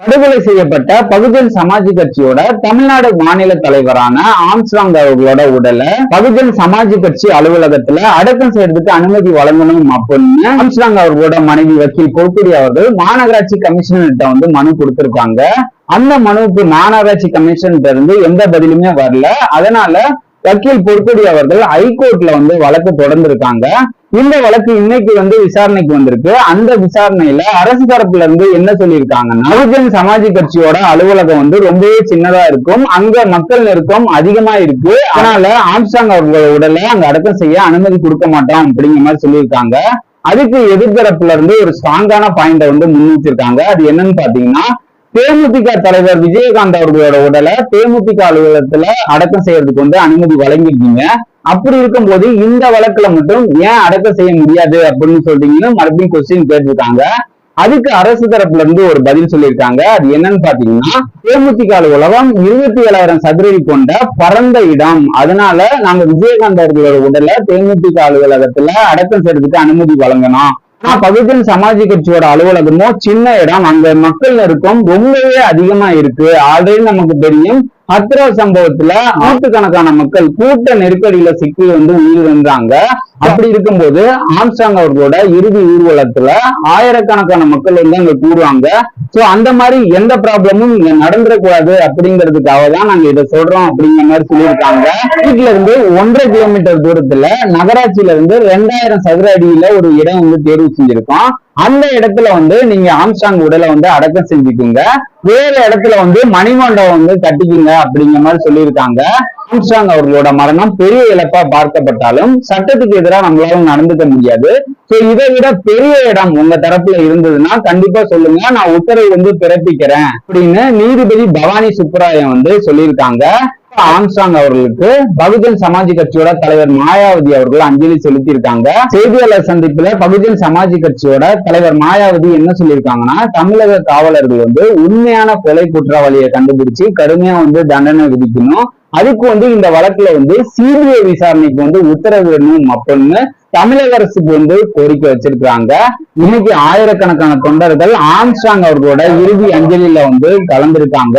படுகொலை செய்யப்பட்ட பகுஜன் சமாஜ் கட்சியோட தமிழ்நாடு மாநில தலைவரான ஆம்ஸ்ட்ராங் அவர்களோட உடலை பகுஜன் சமாஜ் கட்சி அலுவலகத்துல அடக்கம் செய்யறதுக்கு அனுமதி வழங்கணும் அப்படின்னு ஆம்ஸ்ட்ராங் அவர்களோட மனைவி வக்கீல் பொற்குடி அவர்கள் மாநகராட்சி கமிஷனர்கிட்ட வந்து மனு கொடுத்திருக்காங்க. அந்த மனுவுக்கு மாநகராட்சி கமிஷன்கிட்ட இருந்து எந்த பதிலுமே வரல. அதனால வக்கீல் பொற்குடி அவர்கள் ஹைகோர்ட்ல வந்து வழக்கு தொடர்ந்திருக்காங்க. இந்த வழக்கு இன்னைக்கு வந்து விசாரணைக்கு வந்திருக்கு. அந்த விசாரணையில அரசு தரப்புல இருந்து என்ன சொல்லியிருக்காங்கன்னா பகுஜன் சமாஜ் கட்சியோட அலுவலகம் வந்து ரொம்பவே சின்னதா இருக்கும். அங்க மக்கள் நெருக்கம் அதிகமா இருக்கு. அதனால ஆம்ஸ்டாங் அவர்களோட உடலை அங்க அடக்கம் செய்ய அனுமதி கொடுக்க மாட்டோம் அப்படிங்கிற மாதிரி சொல்லியிருக்காங்க. அதுக்கு எதிர்த்தரப்புல இருந்து ஒரு ஸ்ட்ராங்கான பாயிண்ட வந்து முன்னிச்சிருக்காங்க அது என்னன்னு பாத்தீங்கன்னா தேமுதிக தலைவர் விஜயகாந்த் அவர்களோட உடலை தேமுதிக அலுவலகத்துல அடக்கம் செய்யறதுக்கு வந்து அனுமதி வழங்கியிருக்கீங்க. அப்படி இருக்கும்போது இந்த வழக்குல மட்டும் ஏன் அடக்கம் செய்ய முடியாது அப்படின்னு சொல்றீங்கன்னு மறுபடியும் கொஸ்டின் கேட்டிருக்காங்க. அதுக்கு அரசு தரப்புல இருந்து ஒரு பதில் சொல்லியிருக்காங்க. அது என்னன்னு பாத்தீங்கன்னா தேமுதிக அலுவலகம் இருபத்தி ஏழாயிரம் சதுரடி கொண்ட பரந்த இடம். அதனால நாங்க விஜயகாந்த் அவர்களோட உடலை தேமுதிக அலுவலகத்துல அடக்கம் செய்யறதுக்கு அனுமதி வழங்கணும். ஆனா பகுஜன் சமாஜ் கட்சியோட அலுவலகமோ சின்ன இடம் அங்க மக்கள் நெருக்கம் ரொம்பவே அதிகமா இருக்கு. ஆல்ரெடி நமக்கு தெரியும் ஹத்ரா சம்பவத்துல நூற்றுக்கணக்கான மக்கள் கூட்ட நெருக்கடியில சிக்கி வந்து உயிரிழந்தாங்க. அப்படி இருக்கும்போது ஆம்சாங் அவர்களோட இறுதி ஊர்வலத்துல ஆயிரக்கணக்கான மக்கள் வந்து அங்க கூடுவாங்க. சோ அந்த மாதிரி எந்த ப்ராப்ளமும் இங்க நடந்துடக்கூடாது அப்படிங்கிறதுக்காக தான் நாங்க இதை சொல்றோம் அப்படிங்கிற மாதிரி சொல்லியிருக்காங்க. வீட்டுல இருந்து ஒன்றரை கிலோமீட்டர் தூரத்துல நகராட்சியில இருந்து ரெண்டாயிரம் சதுர அடியில ஒரு இடம் வந்து தேர்வு செஞ்சிருக்கோம். அந்த இடத்துல வந்து நீங்க ஆம்ஸ்டாங் உடலை வந்து அடக்கம் செஞ்சுக்குங்க. வேற இடத்துல வந்து மணிமண்டபம் வந்து கட்டிக்குங்க அப்படிங்கிற மாதிரி சொல்லியிருக்காங்க. ஆம்ஸ்டாங் அவர்களோட மரணம் பெரிய இழப்பா பார்க்கப்பட்டாலும் சட்டத்துக்கு எதிராக நம்மளால நடந்துக்க முடியாது. சோ இதை விட பெரிய இடம் உங்க தரப்புல இருந்ததுன்னா கண்டிப்பா சொல்லுங்க. நான் உத்தரவு வந்து பிறப்பிக்கிறேன் அப்படின்னு நீதிபதி பவானி சுப்பராயன் வந்து சொல்லியிருக்காங்க. ஆம்ஸ்டாங் அவர்களுக்கு பகுஜன் சமாஜ் கட்சியோட தலைவர் மாயாவதி அவர்கள் அஞ்சலி செலுத்தி இருக்காங்க செய்தியாளர் சந்திப்புல பகுஜன் சமாஜ் கட்சியோட தலைவர் மாயாவதி என்ன சொல்லியிருக்காங்கன்னா தமிழக காவலர்கள் வந்து உண்மையான கொலை குற்றவாளியை கண்டுபிடிச்சு கடுமையா வந்து தண்டனை விதிக்கணும். அதுக்கு வந்து இந்த வழக்குல வந்து சிபிஐ விசாரணைக்கு வந்து உத்தரவிடணும் அப்படின்னு தமிழக அரசுக்கு வந்து கோரிக்கை வச்சிருக்காங்க இன்னைக்கு ஆயிரக்கணக்கான தொண்டர்கள் ஆம்ஸ்டாங் அவர்களோட இறுதி அஞ்சலியில வந்து கலந்திருக்காங்க.